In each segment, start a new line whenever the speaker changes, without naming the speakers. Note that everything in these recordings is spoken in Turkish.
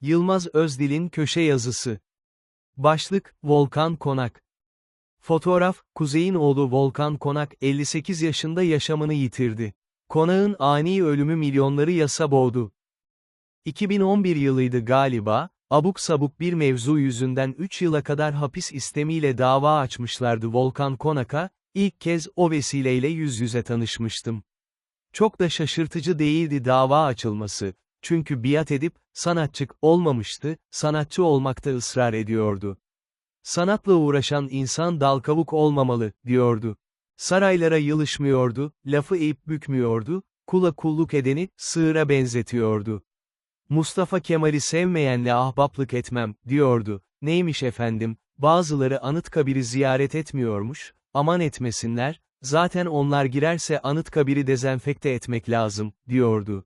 Yılmaz Özdil'in köşe yazısı. Başlık, Volkan Konak. Fotoğraf, Kuzey'in oğlu Volkan Konak 58 yaşında yaşamını yitirdi. Konak'ın ani ölümü milyonları yasa boğdu. 2011 yılıydı galiba, abuk sabuk bir mevzu yüzünden 3 yıla kadar hapis istemiyle dava açmışlardı Volkan Konak'a, ilk kez o vesileyle yüz yüze tanışmıştım. Çok da şaşırtıcı değildi dava açılması, çünkü biat edip, sanatçık olmamıştı, sanatçı olmakta ısrar ediyordu. Sanatla uğraşan insan dal kavuk olmamalı, diyordu. Saraylara yılışmıyordu, lafı eğip bükmüyordu, kula kulluk edeni, sığıra benzetiyordu. Mustafa Kemal'i sevmeyenle ahbaplık etmem, diyordu. Neymiş efendim, bazıları Anıtkabir'i ziyaret etmiyormuş, aman etmesinler, zaten onlar girerse Anıtkabir'i dezenfekte etmek lazım, diyordu.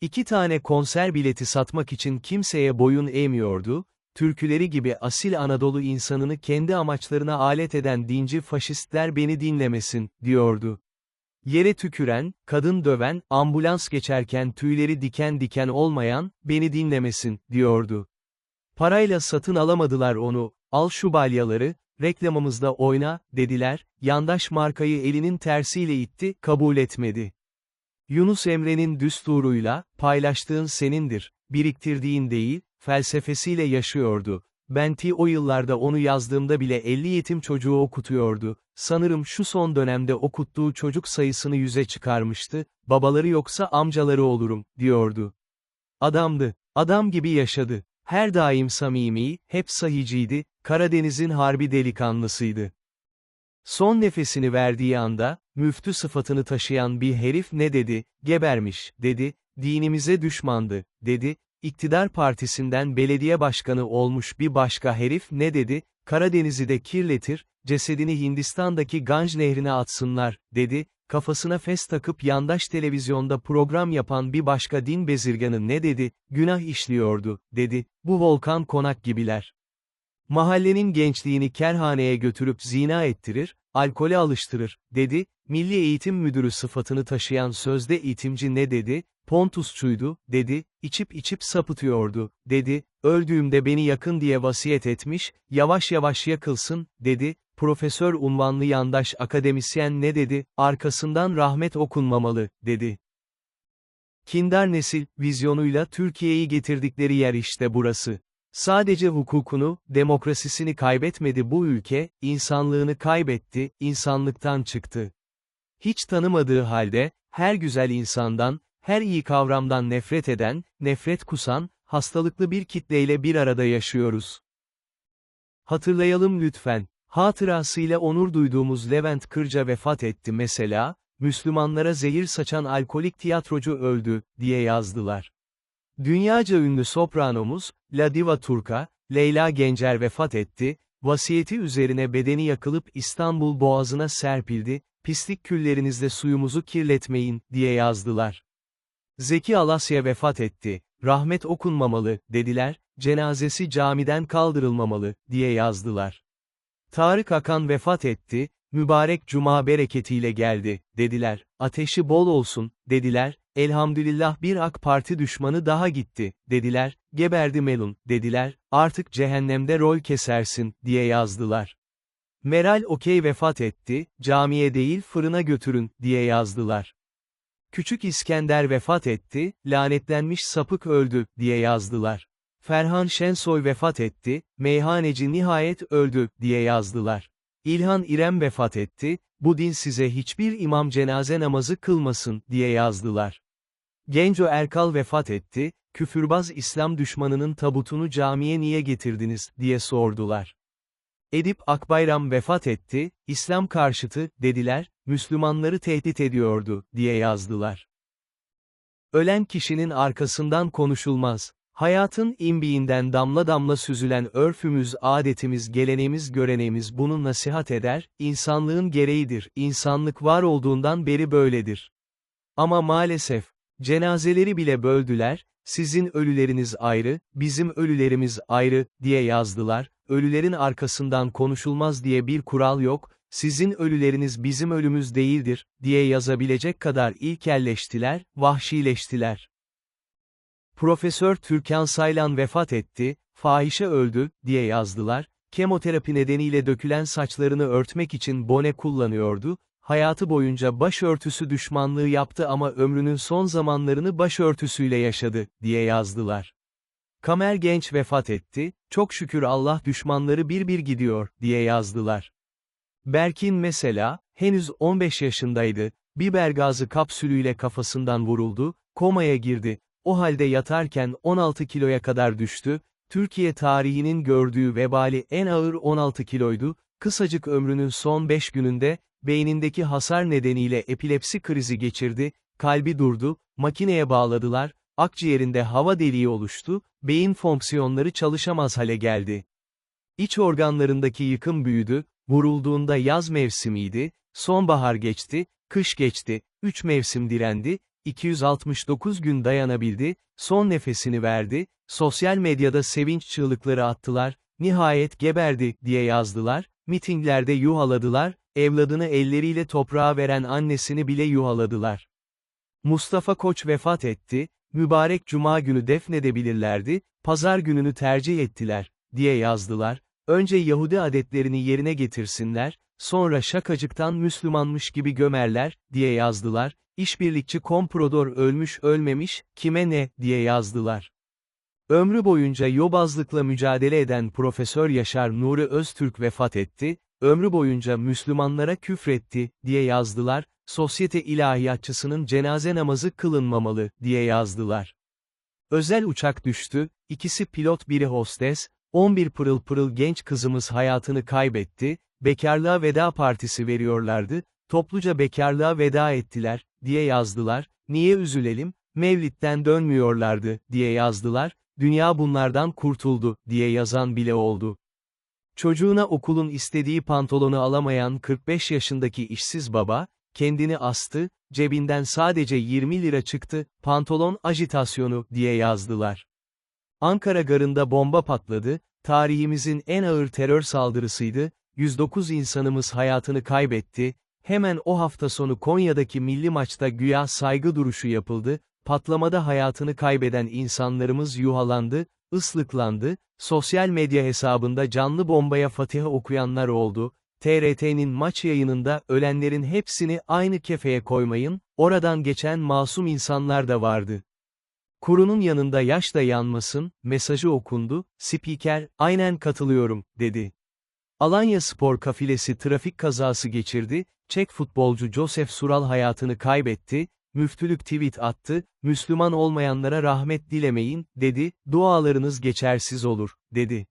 İki tane konser bileti satmak için kimseye boyun eğmiyordu, türküleri gibi asil Anadolu insanını kendi amaçlarına alet eden dinci faşistler beni dinlemesin, diyordu. Yere tüküren, kadın döven, ambulans geçerken tüyleri diken diken olmayan, beni dinlemesin, diyordu. Parayla satın alamadılar onu, al şu balyaları, reklamımızda oyna, dediler, yandaş markayı elinin tersiyle itti, kabul etmedi. Yunus Emre'nin düsturuyla, paylaştığın senindir, biriktirdiğin değil, felsefesiyle yaşıyordu. Benti o yıllarda onu yazdığımda bile 50 yetim çocuğu okutuyordu. Sanırım şu son dönemde okuttuğu çocuk sayısını yüze çıkarmıştı, babaları yoksa amcaları olurum, diyordu. Adamdı, adam gibi yaşadı. Her daim samimi, hep sahiciydi, Karadeniz'in harbi delikanlısıydı. Son nefesini verdiği anda, müftü sıfatını taşıyan bir herif ne dedi, gebermiş, dedi, dinimize düşmandı, dedi, iktidar partisinden belediye başkanı olmuş bir başka herif ne dedi, Karadeniz'i de kirletir, cesedini Hindistan'daki Ganj nehrine atsınlar, dedi, kafasına fes takıp yandaş televizyonda program yapan bir başka din bezirganı ne dedi, günah işliyordu, dedi, bu volkan konak gibiler. Mahallenin gençliğini kerhaneye götürüp zina ettirir, alkole alıştırır, dedi, Milli Eğitim Müdürü sıfatını taşıyan sözde eğitimci ne dedi, Pontusçuydu, dedi, içip içip sapıtıyordu, dedi, öldüğümde beni yakın diye vasiyet etmiş, yavaş yavaş yakılsın, dedi, profesör unvanlı yandaş akademisyen ne dedi, arkasından rahmet okunmamalı, dedi. Kindar nesil, vizyonuyla Türkiye'yi getirdikleri yer işte burası. Sadece hukukunu, demokrasisini kaybetmedi bu ülke, insanlığını kaybetti, insanlıktan çıktı. Hiç tanımadığı halde, her güzel insandan, her iyi kavramdan nefret eden, nefret kusan, hastalıklı bir kitleyle bir arada yaşıyoruz. Hatırlayalım lütfen, hatırasıyla onur duyduğumuz Levent Kırca vefat etti mesela, Müslümanlara zehir saçan alkolik tiyatrocu öldü, diye yazdılar. Dünyaca ünlü sopranomuz, La Diva Turca, Leyla Gencer vefat etti, vasiyeti üzerine bedeni yakılıp İstanbul boğazına serpildi, pislik küllerinizle suyumuzu kirletmeyin, diye yazdılar. Zeki Alasya vefat etti, rahmet okunmamalı, dediler, cenazesi camiden kaldırılmamalı, diye yazdılar. Tarık Akan vefat etti, mübarek cuma bereketiyle geldi, dediler, ateşi bol olsun, dediler, elhamdülillah bir AK Parti düşmanı daha gitti, dediler, geberdi Melun, dediler, artık cehennemde rol kesersin, diye yazdılar. Meral Okey vefat etti, camiye değil fırına götürün, diye yazdılar. Küçük İskender vefat etti, lanetlenmiş sapık öldü, diye yazdılar. Ferhan Şensoy vefat etti, meyhaneci nihayet öldü, diye yazdılar. İlhan İrem vefat etti, bu din size hiçbir imam cenaze namazı kılmasın, diye yazdılar. Genco Erkal vefat etti, küfürbaz İslam düşmanının tabutunu camiye niye getirdiniz, diye sordular. Edip Akbayram vefat etti, İslam karşıtı, dediler, Müslümanları tehdit ediyordu, diye yazdılar. Ölen kişinin arkasından konuşulmaz. Hayatın imbiğinden damla damla süzülen örfümüz, adetimiz, geleneğimiz, göreneğimiz bunu nasihat eder, insanlığın gereğidir, insanlık var olduğundan beri böyledir. Ama maalesef, cenazeleri bile böldüler, sizin ölüleriniz ayrı, bizim ölülerimiz ayrı, diye yazdılar, ölülerin arkasından konuşulmaz diye bir kural yok, sizin ölüleriniz bizim ölümüz değildir, diye yazabilecek kadar ilkelleştiler, vahşileştiler. Profesör Türkan Saylan vefat etti, fahişe öldü, diye yazdılar, kemoterapi nedeniyle dökülen saçlarını örtmek için bone kullanıyordu, hayatı boyunca başörtüsü düşmanlığı yaptı ama ömrünün son zamanlarını başörtüsüyle yaşadı, diye yazdılar. Kamer Genç vefat etti, çok şükür Allah düşmanları bir bir gidiyor, diye yazdılar. Berkin mesela, henüz 15 yaşındaydı, biber gazı kapsülüyle kafasından vuruldu, komaya girdi, o halde yatarken 16 kiloya kadar düştü, Türkiye tarihinin gördüğü vebali en ağır 16 kiloydu, kısacık ömrünün son 5 gününde, beynindeki hasar nedeniyle epilepsi krizi geçirdi, kalbi durdu, makineye bağladılar, akciğerinde hava deliği oluştu, beyin fonksiyonları çalışamaz hale geldi. İç organlarındaki yıkım büyüdü, vurulduğunda yaz mevsimiydi, sonbahar geçti, kış geçti, 3 mevsim direndi, 269 gün dayanabildi, son nefesini verdi, sosyal medyada sevinç çığlıkları attılar, nihayet geberdi, diye yazdılar, mitinglerde yuhaladılar, evladını elleriyle toprağa veren annesini bile yuhaladılar. Mustafa Koç vefat etti, mübarek cuma günü defnedebilirlerdi, pazar gününü tercih ettiler, diye yazdılar, önce Yahudi adetlerini yerine getirsinler, sonra şakacıktan Müslümanmış gibi gömerler, diye yazdılar, İşbirlikçi komprador ölmüş ölmemiş, kime ne, diye yazdılar. Ömrü boyunca yobazlıkla mücadele eden Profesör Yaşar Nuri Öztürk vefat etti, ömrü boyunca Müslümanlara küfretti, diye yazdılar, sosyete ilahiyatçısının cenaze namazı kılınmamalı, diye yazdılar. Özel uçak düştü, ikisi pilot biri hostes, 11 pırıl pırıl genç kızımız hayatını kaybetti, bekarlığa veda partisi veriyorlardı, topluca bekarlığa veda ettiler, diye yazdılar, niye üzülelim, Mevlid'den dönmüyorlardı, diye yazdılar, dünya bunlardan kurtuldu, diye yazan bile oldu. Çocuğuna okulun istediği pantolonu alamayan 45 yaşındaki işsiz baba, kendini astı, cebinden sadece 20 lira çıktı, pantolon ajitasyonu, diye yazdılar. Ankara garında bomba patladı, tarihimizin en ağır terör saldırısıydı, 109 insanımız hayatını kaybetti, Hemen o hafta sonu Konya'daki milli maçta güya saygı duruşu yapıldı, patlamada hayatını kaybeden insanlarımız yuhalandı, ıslıklandı, sosyal medya hesabında canlı bombaya Fatiha okuyanlar oldu, TRT'nin maç yayınında ölenlerin hepsini aynı kefeye koymayın, oradan geçen masum insanlar da vardı. Kurunun yanında yaş da yanmasın, mesajı okundu, spiker, aynen katılıyorum, dedi. Alanya Spor kafilesi trafik kazası geçirdi, Çek futbolcu Josef Sural hayatını kaybetti, müftülük tweet attı, Müslüman olmayanlara rahmet dilemeyin, dedi, dualarınız geçersiz olur, dedi.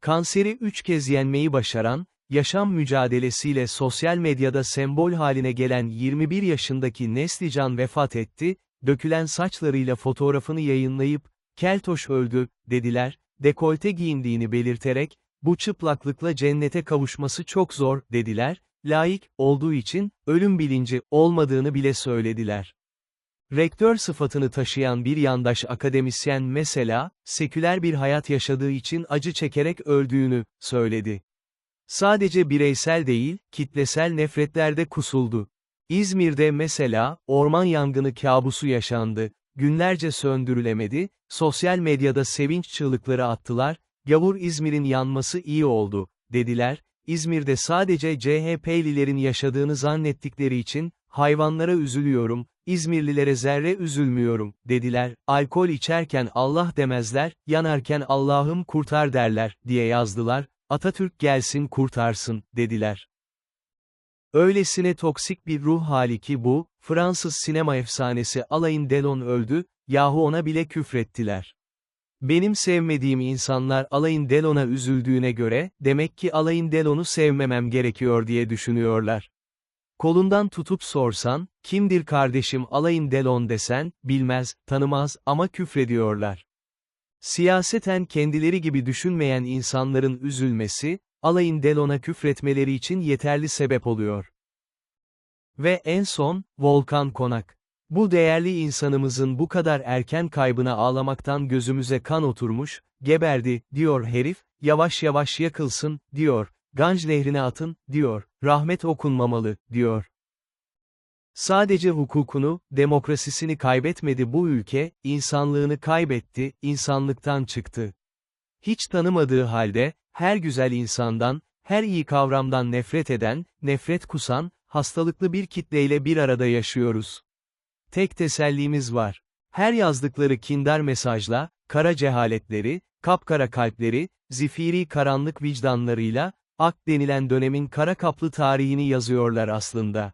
Kanseri üç kez yenmeyi başaran, yaşam mücadelesiyle sosyal medyada sembol haline gelen 21 yaşındaki Neslican vefat etti, dökülen saçlarıyla fotoğrafını yayınlayıp, Keltoş öldü, dediler, dekolte giyindiğini belirterek, bu çıplaklıkla cennete kavuşması çok zor, dediler, laik olduğu için, ölüm bilinci olmadığını bile söylediler. Rektör sıfatını taşıyan bir yandaş akademisyen mesela, seküler bir hayat yaşadığı için acı çekerek öldüğünü söyledi. Sadece bireysel değil, kitlesel nefretlerde kusuldu. İzmir'de mesela, orman yangını kabusu yaşandı, günlerce söndürülemedi, sosyal medyada sevinç çığlıkları attılar, gavur İzmir'in yanması iyi oldu, dediler, İzmir'de sadece CHP'lilerin yaşadığını zannettikleri için, hayvanlara üzülüyorum, İzmirlilere zerre üzülmüyorum, dediler, alkol içerken Allah demezler, yanarken Allah'ım kurtar derler, diye yazdılar, Atatürk gelsin kurtarsın, dediler. Öylesine toksik bir ruh hali ki bu, Fransız sinema efsanesi Alain Delon öldü, yahu ona bile küfrettiler. Benim sevmediğim insanlar Alain Delon'a üzüldüğüne göre, demek ki Alain Delon'u sevmemem gerekiyor diye düşünüyorlar. Kolundan tutup sorsan, kimdir kardeşim Alain Delon desen, bilmez, tanımaz ama küfrediyorlar. Siyaseten kendileri gibi düşünmeyen insanların üzülmesi, Alain Delon'a küfretmeleri için yeterli sebep oluyor. Ve en son, Volkan Konak. Bu değerli insanımızın bu kadar erken kaybına ağlamaktan gözümüze kan oturmuş, geberdi, diyor herif, yavaş yavaş yakılsın, diyor, Ganj nehrine atın, diyor, rahmet okunmamalı, diyor. Sadece hukukunu, demokrasisini kaybetmedi bu ülke, insanlığını kaybetti, insanlıktan çıktı. Hiç tanımadığı halde, her güzel insandan, her iyi kavramdan nefret eden, nefret kusan, hastalıklı bir kitleyle bir arada yaşıyoruz. Tek tesellimiz var. Her yazdıkları kindar mesajla, kara cehaletleri, kapkara kalpleri, zifiri karanlık vicdanlarıyla, ak denilen dönemin kara kaplı tarihini yazıyorlar aslında.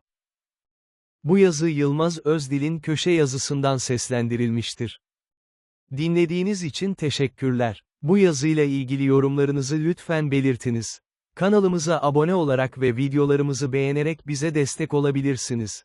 Bu yazı Yılmaz Özdil'in köşe yazısından seslendirilmiştir. Dinlediğiniz için teşekkürler. Bu yazıyla ilgili yorumlarınızı lütfen belirtiniz. Kanalımıza abone olarak ve videolarımızı beğenerek bize destek olabilirsiniz.